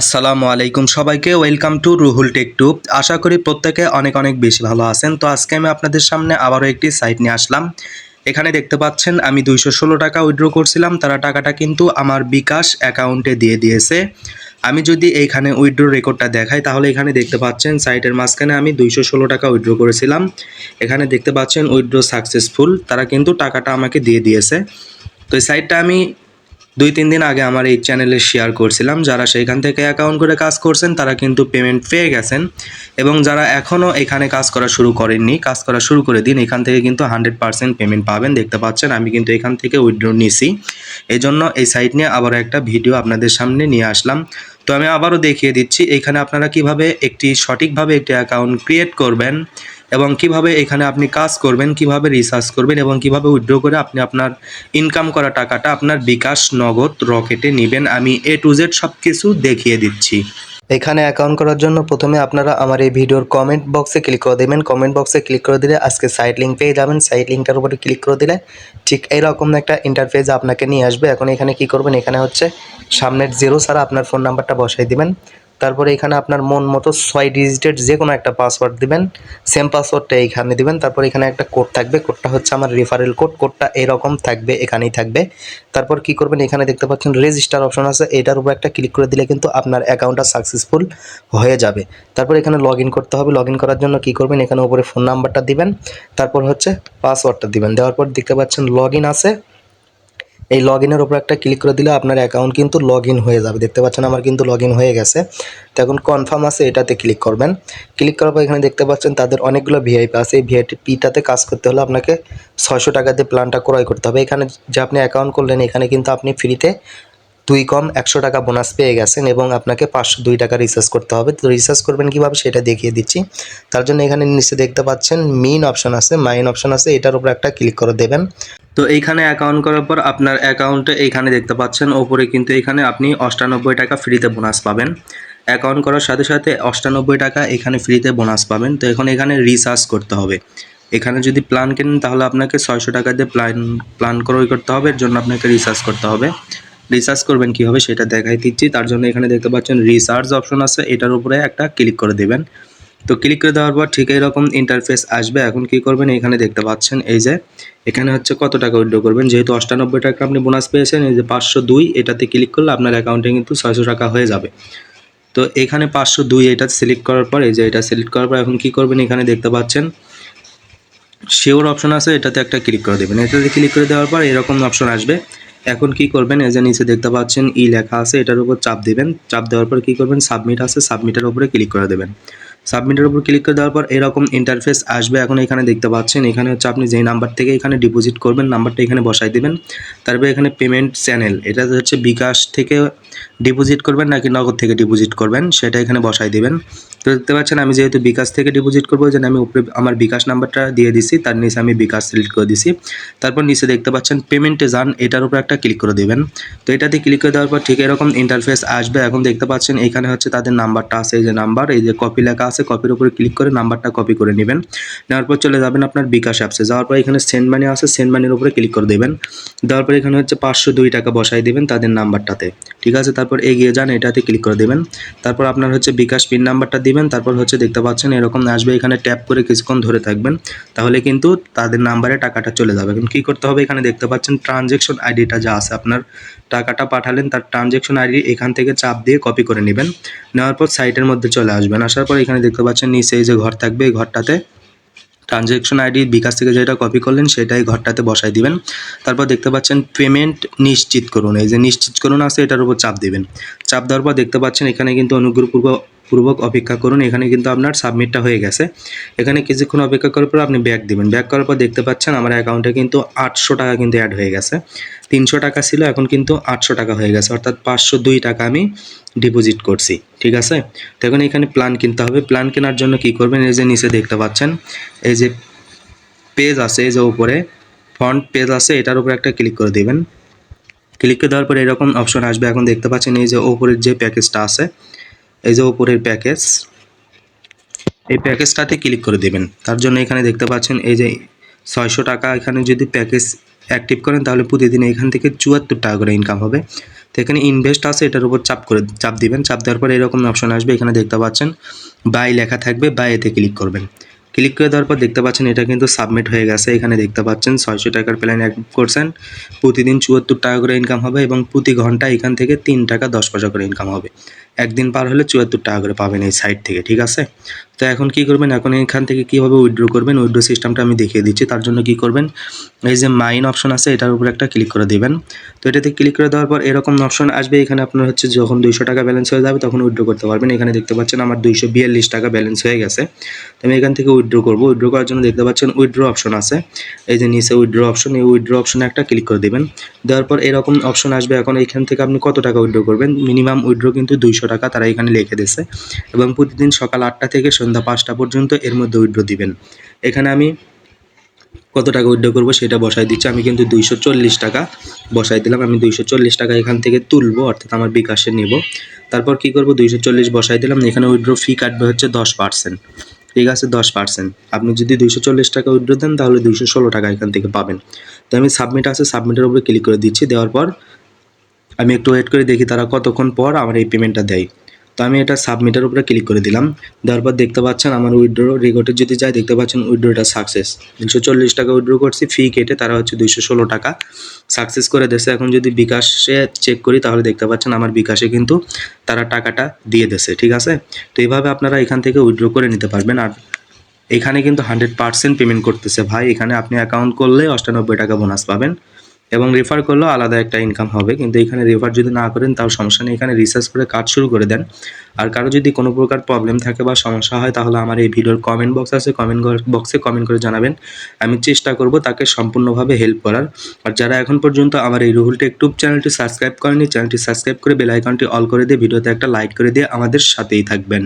আসসালামু আলাইকুম সবাইকে, welcome to Ruhul tech tube আশা করি প্রত্যেকে অনেক অনেক বেশি ভালো আছেন। তো আজকে আমি আপনাদের সামনে আবারও একটি সাইট নিয়ে আসলাম। এখানে দেখতে পাচ্ছেন, আমি দুইশো ষোলো টাকা উইথড্র করছিলাম। তারা টাকাটা কিন্তু আমার বিকাশ অ্যাকাউন্টে দিয়ে দিয়েছে। আমি যদি এইখানে উইড্রো রেকর্ডটা দেখাই, তাহলে এখানে দেখতে পাচ্ছেন, সাইটের মাঝখানে আমি দুইশো ষোলো টাকা উইথড্র করেছিলাম। এখানে দেখতে পাচ্ছেন, উইথড্র সাকসেসফুল। তারা কিন্তু টাকাটা আমাকে দিয়ে দিয়েছে। তো এই সাইটটা আমি দুই তিন দিন আগে আমার এই চ্যানেলে শেয়ার করছিলাম। যারা সেইখান থেকে অ্যাকাউন্ট করে কাজ করছেন, তারা কিন্তু পেমেন্ট পেয়ে গেছেন। এবং যারা এখনও এখানে কাজ করা শুরু করেননি, কাজ করা শুরু করে দিন, এখান থেকে কিন্তু হান্ড্রেড পার্সেন্ট পেমেন্ট পাবেন। দেখতে পাচ্ছেন, আমি কিন্তু এখান থেকে উইথড্র নিছি। এই জন্য এই সাইট নিয়ে আবারও একটা ভিডিও আপনাদের সামনে নিয়ে আসলাম। তো আমি আবারও দেখিয়ে দিচ্ছি, এখানে আপনারা কীভাবে একটি সঠিকভাবে একটি অ্যাকাউন্ট ক্রিয়েট করবেন এবং কীভাবে এখানে আপনি কাজ করবেন, কীভাবে রিসার্চ করবেন এবং কীভাবে উইথড্র করে আপনি আপনার ইনকাম করা টাকাটা আপনার বিকাশ নগদ রকেটে নেবেন, আমি এ টু জেড সব কিছু দেখিয়ে দিচ্ছি। এখানে অ্যাকাউন্ট করার জন্য প্রথমে আপনারা আমার এই ভিডিওর কমেন্ট বক্সে ক্লিক করে দেবেন। কমেন্ট বক্সে ক্লিক করে দিলে আজকে সাইট লিঙ্ক পেয়ে যাবেন। সাইট লিঙ্কটার উপরে ক্লিক করে দিলে ঠিক এইরকম একটা ইন্টারফেস আপনাকে নিয়ে আসবে। এখন এখানে কি করবেন? এখানে হচ্ছে সামনের জিরো ছাড়া আপনার ফোন নাম্বারটা বসাই দিবেন। তারপরে এখানে আপনার মন মতো ছয় ডিজিটের যে কোনো একটা পাসওয়ার্ড দিবেন। সেম পাসওয়ার্ডটা এইখানে দিবেন। তারপর এখানে একটা কোড থাকবে। কোডটা হচ্ছে আমার রেফারেল কোড কোডটা এরকম থাকবে, এখানেই থাকবে। তারপর কি করবেন? এখানে দেখতে পাচ্ছেন রেজিস্টার অপশন আছে। এটার উপর একটা ক্লিক করে দিলে কিন্তু আপনার অ্যাকাউন্টটা সাকসেসফুল হয়ে যাবে। তারপর এখানে লগ করতে হবে। লগ করার জন্য কি করবেন? এখানে উপরে ফোন নাম্বারটা দিবেন। তারপর হচ্ছে পাসওয়ার্ডটা দিবেন। দেওয়ার পর দেখতে পাচ্ছেন লগ আছে। এই লগ ইনের উপর একটা ক্লিক করে দিলে আপনার অ্যাকাউন্ট কিন্তু লগ হয়ে যাবে। দেখতে পাচ্ছেন আমার কিন্তু লগ হয়ে গেছে। তো এখন কনফার্ম আছে, এটাতে ক্লিক করবেন। ক্লিক করার পর এখানে দেখতে পাচ্ছেন তাদের অনেকগুলো ভিআইপি আছে। এই ভিআইপিটাতে কাজ করতে হলে আপনাকে ছয়শো টাকা দিয়ে প্ল্যানটা ক্রয় করতে হবে। এখানে যে আপনি অ্যাকাউন্ট করলেন, এখানে কিন্তু আপনি ফ্রিতে দুই কম একশো টাকা বোনাস পেয়ে গেছেন এবং আপনাকে পাঁচশো দুই টাকা রিচার্জ করতে হবে। তো রিচার্জ করবেন কীভাবে সেটা দেখিয়ে দিচ্ছি। তার জন্য এখানে নিচে দেখতে পাচ্ছেন মেইন অপশন আছে মাইন অপশন আছে। এটার উপর একটা ক্লিক করে দেবেন। তো এইখানে অ্যাকাউন্ট করার পর আপনার অ্যাকাউন্টে এইখানে দেখতে পাচ্ছেন, ওপরে কিন্তু এখানে আপনি অষ্টানব্বই টাকা ফ্রিতে বোনাস পাবেন। অ্যাকাউন্ট করার সাথে সাথে অষ্টানব্বই টাকা এখানে ফ্রিতে বোনাস পাবেন। তো এখন এখানে রিচার্জ করতে হবে। এখানে যদি প্ল্যান কেনেন তাহলে আপনাকে ছয়শো টাকা দিয়ে প্ল্যান প্ল্যান ক্রয় করতে হবে। এর জন্য আপনাকে রিচার্জ করতে হবে। রিচার্জ করবেন কীভাবে সেটা দেখাই দিচ্ছি। তার জন্য এখানে দেখতে পাচ্ছেন রিচার্জ অপশন আছে। এটার উপরে একটা ক্লিক করে দেবেন। তো ক্লিক করে দেওয়ার পর ঠিক এরকম ইন্টারফেস আসবে। এখন কি করবেন? এখানে দেখতে পাচ্ছেন, এই যে এখানে হচ্ছে কত টাকা উইথড্র করবেন? যেহেতু অষ্টানব্বই টাকা আপনি বোনাস পেয়েছেন, এই যে পাঁচশো দুই, এটাতে ক্লিক করলে আপনার অ্যাকাউন্টে কিন্তু ছয়শো টাকা হয়ে যাবে। তো এখানে পাঁচশো দুই এটা সিলেক্ট করার পর, এই যে এটা সিলেক্ট করার পর এখন কি করবেন? এখানে দেখতে পাচ্ছেন শিওর অপশন আছে, এটাতে একটা ক্লিক করে দেবেন। এটাতে ক্লিক করে দেওয়ার পর এরকম অপশন আসবে। এখন কি করবেন? এই যে নিচে দেখতে পাচ্ছেন, ই লেখা আছে, এটার উপর চাপ দেবেন। চাপ দেওয়ার পর কি করবেন? সাবমিট আছে সাবমিটের উপরে ক্লিক করে দেবেন। সাবমিটের উপর ক্লিক করে দেওয়ার পর এরকম ইন্টারফেস আসবে এখন এখানে দেখতে পাচ্ছেন। এখানে হচ্ছে আপনি যেই নাম্বার থেকে এখানে ডিপোজিট করবেন নাম্বারটা এখানে বসাই দেবেন। তারপরে এখানে পেমেন্ট চ্যানেল এটা হচ্ছে বিকাশ থেকে ডিপোজিট করবেন নাকি নগদ থেকে ডিপোজিট করবেন, সেটা এখানে বসাই দেবেন। তো দেখতে পাচ্ছেন আমি যেহেতু বিকাশ থেকে ডিপোজিট করব যেন আমি উপরে আমার বিকাশ নাম্বারটা দিয়ে দিছি, তার নিচে আমি বিকাশ সিলেক্ট করে দিছি। তারপর নিচে দেখতে পাচ্ছেন পেমেন্টে যান এটার উপর একটা ক্লিক করে দেবেন। তো এটাতে ক্লিক করে দেওয়ার পর ঠিক এরকম ইন্টারফেস আসবে। এখন দেখতে পাচ্ছেন এখানে হচ্ছে তাদের নাম্বারটা আছে, এই যে নাম্বার, এই যে কপি লেখা আছে কপির উপরে ক্লিক করে নাম্বারটা কপি করে নেবেন। নেওয়ার পর চলে যাবেন আপনার বিকাশ অ্যাপসে যাওয়ার পর এখানে সেন্ড মানি আছে সেন্ড মানির উপরে ক্লিক করে দেবেন। দেওয়ার পর এখানে হচ্ছে পাঁচশো দুই টাকা বসাই দেবেন তাদের নাম্বারটাতে। ঠিক আছে? তারপর এগিয়ে যান, এটাতে ক্লিক করে দেবেন। তারপর আপনার হচ্ছে বিকাশ পিন নাম্বারটা দিবেন, তারপর হচ্ছে দেখতে পাচ্ছেন এরকম আসবে, এখানে ট্যাপ করে কিছুক্ষণ ধরে থাকবেন। তাহলে কিন্তু তাদের নাম্বারে টাকাটা চলে যাবে। এখন কী করতে হবে, এখানে দেখতে পাচ্ছেন ট্রানজেকশন আইডিটা যা আছে, আপনার টাকাটা পাঠালেন, তার ট্রানজেকশন আইডি এখান থেকে চাপ দিয়ে কপি করে নেবেন। নেওয়ার পর সাইটের মধ্যে চলে আসবেন। আসার পর এখানে দেখতে পাচ্ছেন নিচে এই যে ঘর থাকবে, এই ঘরটাতে ট্রানজ্যাকশন আইডি বিকাশ থেকে যেটা কপি করলেন, সেটাই ঘরটাতে বসাই দিবেন। তারপর দেখতে পাচ্ছেন পেমেন্ট নিশ্চিত করুন। এই যে নিশ্চিত করুন আছে এটার উপর চাপ দিবেন। চাপ দেওয়ার পর দেখতে পাচ্ছেন এখানে কিন্তু অনুগ্রহপূর্বক পূর্বক অপেক্ষা করুন, এখানে কিন্তু আপনার সাবমিটটা হয়ে গেছে। এখানে কিছুক্ষণ অপেক্ষা করার পর আপনি ব্যাক দিবেন। ব্যাক করার পর দেখতে পাচ্ছেন আমার অ্যাকাউন্টে কিন্তু আটশো টাকা কিন্তু অ্যাড হয়ে গেছে। তিনশো টাকা ছিল, এখন কিন্তু আটশো টাকা হয়ে গেছে। অর্থাৎ পাঁচশো দুই টাকা আমি ডিপোজিট করছি, ঠিক আছে? তো এখন এখানে প্ল্যান কিনতে হবে। প্ল্যান কেনার জন্য কি করবেন? এই যে নিচে দেখতে পাচ্ছেন, এই যে পেজ আছে, এই যে উপরে ফ্রন্ট পেজ আছে, এটার উপরে একটা ক্লিক করে দেবেন। ক্লিক করে দেওয়ার পরে এরকম অপশন আসবে। এখন দেখতে পাচ্ছেন এই যে উপরের যে প্যাকেজটা আছে এই যে উপরের প্যাকেজ, এই প্যাকেজটাতে ক্লিক করে দেবেন। তার জন্য এখানে দেখতে পাচ্ছেন এই যে ছয়শো টাকা, এখানে যদি প্যাকেজ অ্যাক্টিভ করেন তাহলে প্রতিদিন এখান থেকে চুয়াত্তর টাকা করে ইনকাম হবে। তো এখানে ইনভেস্ট আছে, এটার উপর চাপ করে, চাপ দিবেন। চাপ দেওয়ার পর এরকম অপশন আসবে, এখানে দেখতে পাচ্ছেন বাই লেখা থাকবে বাই এতে ক্লিক করবেন। ক্লিক করে দেওয়ার পর দেখতে পাচ্ছেন এটা কিন্তু সাবমিট হয়ে গেছে। এখানে দেখতে পাচ্ছেন ছয়শো টাকার প্ল্যান এক করছেন। প্রতিদিন চুয়াত্তর টাকা করে ইনকাম হবে এবং প্রতি ঘণ্টা এখান থেকে তিন টাকা দশ পয়সা করে ইনকাম হবে। একদিন পার হলে চুয়াত্তর টাকা করে পাবেন এই সাইট থেকে, ঠিক আছে? তো এখন কি করবেন? এখন এখান থেকে কীভাবে উইথড্র করবেন? উইথড্র সিস্টেমটা আমি দেখিয়ে দিচ্ছি। তার জন্য কি করবেন? এই যে মাইন অপশন আছে, এটার উপর একটা ক্লিক করে দিবেন। তো এটাতে ক্লিক করে দেওয়ার পর এরকম অপশন আসবে। এখানে আপনার হচ্ছে যখন দুইশো টাকা ব্যালেন্স হয়ে যাবে, তখন উইথড্র করতে পারবেন। এখানে দেখতে পাচ্ছেন আমার দুইশো বিয়াল্লিশ টাকা ব্যালেন্স হয়ে গেছে। তো আমি এখান থেকে উইথড্র করব। উইথড্র করার জন্য দেখতে পাচ্ছেন উইথড্র অপশন আছে। এই যে নিচে উইথড্র অপশন এই উইথড্র অপশনে একটা ক্লিক করে দেবেন। দেওয়ার পর এরকম অপশন আসবে। এখন এখান থেকে আপনি কত টাকা উইথড্র করবেন? মিনিমাম উইথড্র কিন্তু দুইশো টাকা তারা এখানে লিখে দিয়েছে। এবং প্রতিদিন সকাল আটটা থেকে সন্ধ্যা পাঁচটা পর্যন্ত এর মধ্যে উইথড্র দিবেন। এখানে আমি কত টাকা উইথড্র করব সেটা বসাই দিচ্ছি। আমি কিন্তু দুইশো চল্লিশ টাকা বসাই দিলাম। আমি দুইশো চল্লিশ টাকা এখান থেকে তুলবো, অর্থাৎ আমার বিকাশে নেব। তারপর কি করব? দুইশো চল্লিশ বসাই দিলাম। এখানে উইড্রো ফি কাটবে হচ্ছে দশ পার্সেন্ট। ঠিক আছে, দশ পার্সেন্ট। আপনি যদি দুইশো চল্লিশ টাকা উইথড্র দেন, তাহলে দুইশো ষোলো টাকা এখান থেকে পাবেন। তো আমি সাবমিট আছে, সাবমিটের উপরে ক্লিক করে দিচ্ছি। দেওয়ার পর আমি একটু ওয়েট করে দেখি তারা কতক্ষণ পর আমার এই পেমেন্টটা দেয়। তো আমি এটা সাবমিটের উপরে ক্লিক করে দিলাম। দেওয়ার পর দেখতে পাচ্ছেন আমার উইড্রো রেকর্ডে যদি যাই দেখতে পাচ্ছেন উইড্রোটা সাকসেস দুশো চল্লিশ টাকা উইড্রো করছি ফি কেটে তারা হচ্ছে দুইশো ষোলো টাকা সাকসেস করে দিয়েছে। এখন যদি বিকাশে চেক করি, তাহলে দেখতে পাচ্ছেন আমার বিকাশে কিন্তু তারা টাকাটা দিয়ে দিয়েছে, ঠিক আছে? তো এইভাবে আপনারা এখান থেকে উইড্রো করে নিতে পারবেন। আর এখানে কিন্তু হান্ড্রেড পার্সেন্ট পেমেন্ট করতেছে। ভাই, এখানে আপনি অ্যাকাউন্ট করলে অষ্টানব্বই টাকা বোনাস পাবেন। এবং রেফার করলেও আলাদা একটা ইনকাম হবে। কিন্তু এখানে রেফার যদি না করেন, তাও সমস্যা নেই। এখানে রিসার্চ করে কাজ শুরু করে দেন। আর কারও যদি কোনো প্রকার প্রবলেম থাকে বা সমস্যা হয়, তাহলে আমার এই ভিডিওর কমেন্ট বক্স আছে। কমেন্ট বক্সে কমেন্ট করে জানাবেন। আমি চেষ্টা করব তাকে সম্পূর্ণভাবে হেল্প করার। আর যারা এখন পর্যন্ত আমার এই রুহুল টেক টুব চ্যানেলটি সাবস্ক্রাইব করেনি চ্যানেলটি সাবস্ক্রাইব করে বেল আইকনটি অল করে দিয়ে ভিডিওতে একটা লাইক করে দিয়ে আমাদের সাথেই থাকবেন।